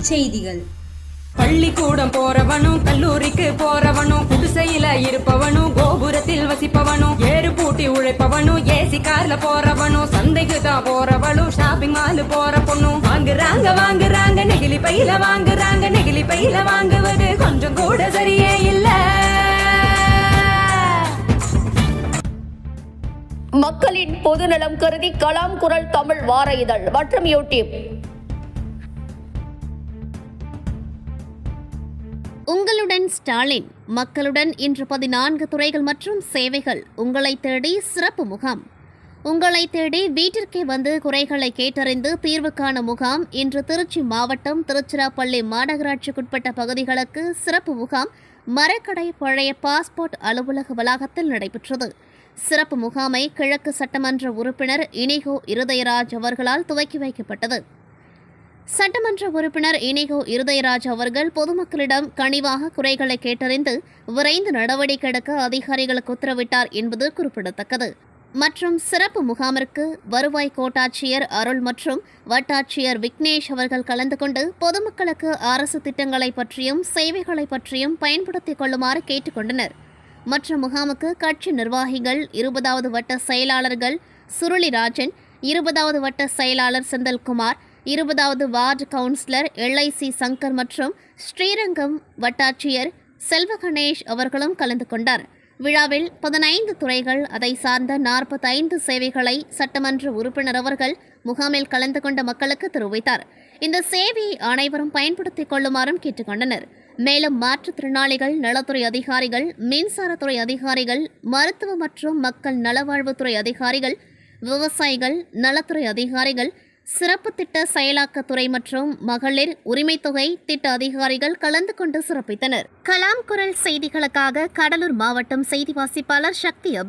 செய்திகள். பள்ளிக்கூடம் போறவனும் கல்லூரிக்கு போறவனும் குடிசையில இருப்பவனும் கோபுரத்தில் வசிப்பவனும் ஏறு பூட்டி உழைப்பவனும் ஏசி கார்ல போறவனும் சந்தைக்கு தான் போறவளும் ஷாப்பிங் மால் போற பொண்ணும். வாங்குறாங்க வாங்குறாங்க நெகிழி பையில வாங்குறாங்க நெகிழி பையில வாங்குவது கொஞ்சம் கூட சரியே இல்ல. மக்களின் பொதுநலம் கருதி கலாம் குரல் தமிழ் வார இதழ். மற்றும் யூடியூப் உங்களுடன் ஸ்டாலின் மக்களுடன் இன்று பதினான்கு துறைகள் மற்றும் சேவைகள். உங்களை தேடி சிறப்பு முகாம். உங்களை தேடி வீட்டிற்கே வந்து குறைகளை கேட்டறிந்து தீர்வு காண முகாம். இன்று திருச்சி மாவட்டம் திருச்சிராப்பள்ளி மாநகராட்சிக்குட்பட்ட பகுதிகளுக்கு சிறப்பு முகாம். மரக்கடை பழைய பாஸ்போர்ட் அலுவலக வளாகத்தில் நடைபெற்றது. சிறப்பு முகாமை கிழக்கு சட்டமன்ற உறுப்பினர் இனிகோ இருதயராஜ் அவர்களால் துவக்கி வைக்கப்பட்டது. சட்டமன்ற உறுப்பினர் இனிகோ இருதயராஜ் அவர்கள் பொதுமக்களிடம் கனிவாக குறைகளை கேட்டறிந்து விரைந்து நடவடிக்கை எடுக்க அதிகாரிகளுக்கு உத்தரவிட்டார் என்பது குறிப்பிடத்தக்கது. மற்றும் சிறப்பு முகாமிற்கு வருவாய் கோட்டாட்சியர் அருள் மற்றும் வட்டாட்சியர் விக்னேஷ் அவர்கள் கலந்து கொண்டு பொதுமக்களுக்கு அரசு திட்டங்களை பற்றியும் சேவைகளை பற்றியும் பயன்படுத்திக் கொள்ளுமாறு கேட்டுக்கொண்டனர். மற்ற முகாமுக்கு கட்சி நிர்வாகிகள் இருபதாவது வட்ட செயலாளர்கள் சுருளிராஜன் இருபதாவது வட்ட செயலாளர் செந்தில்குமார் இருபதாவது வார்டு கவுன்சிலர் எல்ஐசி சங்கர் மற்றும் ஸ்ரீரங்கம் வட்டாட்சியர் செல்வ கணேஷ் அவர்களும் கலந்து கொண்டார். விழாவில் பதினைந்து துறைகள் அதை சார்ந்த நாற்பத்தைந்து சேவைகளை சட்டமன்ற உறுப்பினர் அவர்கள் முகாமில் கலந்து கொண்ட மக்களுக்கு தெரிவித்தார். இந்த சேவையை அனைவரும் பயன்படுத்திக் கொள்ளுமாறும் கேட்டுக்கொண்டனர். மேலும் மாற்றுத்திறனாளிகள் நலத்துறை அதிகாரிகள் மின்சாரத்துறை அதிகாரிகள் மருத்துவ மற்றும் மக்கள் நலவாழ்வுத்துறை அதிகாரிகள் விவசாயிகள் நலத்துறை அதிகாரிகள் சிறப்பு திட்ட செயலாக்கத்துறை மற்றும் மகளிர் உரிமை தொகை திட்ட அதிகாரிகள் கலந்து கொண்டு சிறப்பித்தனர். கலாம் குரல் செய்திகளுக்காக கடலூர் மாவட்டம் செய்தி வாசிப்பாளர் சக்தி அபி.